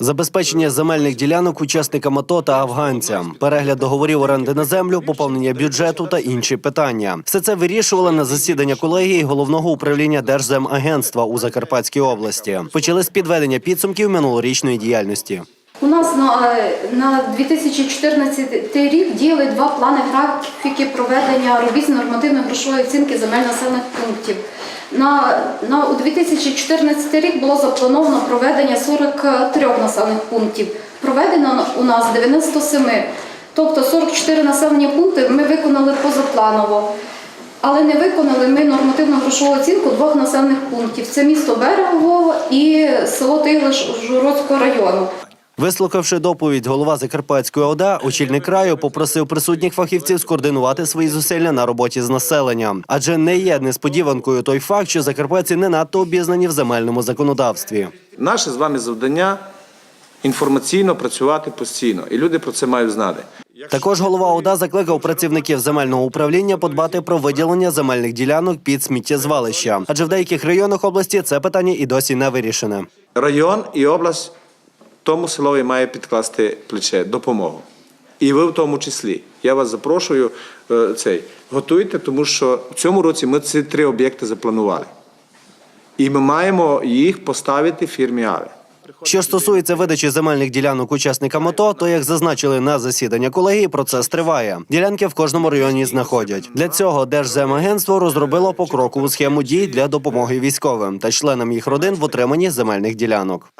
Забезпечення земельних ділянок учасникам АТО та афганцям, перегляд договорів оренди на землю, поповнення бюджету та інші питання. Все це вирішували на засідання колегії головного управління Держземагентства у Закарпатській області. Почали з підведення підсумків минулорічної діяльності. У нас на, е, на 2014 рік діяли два плани графіки проведення робіт з нормативно-грошової оцінки земель населених пунктів. На, на, у 2014 рік було заплановано проведення 43 населених пунктів. Проведено у нас 97. Тобто 44 населені пункти ми виконали позапланово. Але не виконали ми нормативну грошову оцінку двох населених пунктів. Це місто Берегово і село Тиглиш Журодського району. Вислухавши доповідь, голова Закарпатської ОДА, очільник краю попросив присутніх фахівців скоординувати свої зусилля на роботі з населенням. Адже не є несподіванкою той факт, що закарпатці не надто обізнані в земельному законодавстві. Наше з вами завдання інформаційно працювати постійно, і люди про це мають знати. Також голова ОДА закликав працівників земельного управління подбати про виділення земельних ділянок під сміттєзвалища, адже в деяких районах області це питання і досі не вирішене. Район і область тому селові має підкласти плече, допомогу. І ви в тому числі. Я вас запрошую е, цей готуйте, тому що в цьому році ми ці три об'єкти запланували. І ми маємо їх поставити фірмі Аві. Що стосується видачі земельних ділянок учасникам АТО, то як зазначили на засідання колегії, процес триває. Ділянки в кожному районі знаходять. Для цього Держземагентство розробило покрокову схему дій для допомоги військовим та членам їх родин в отриманні земельних ділянок.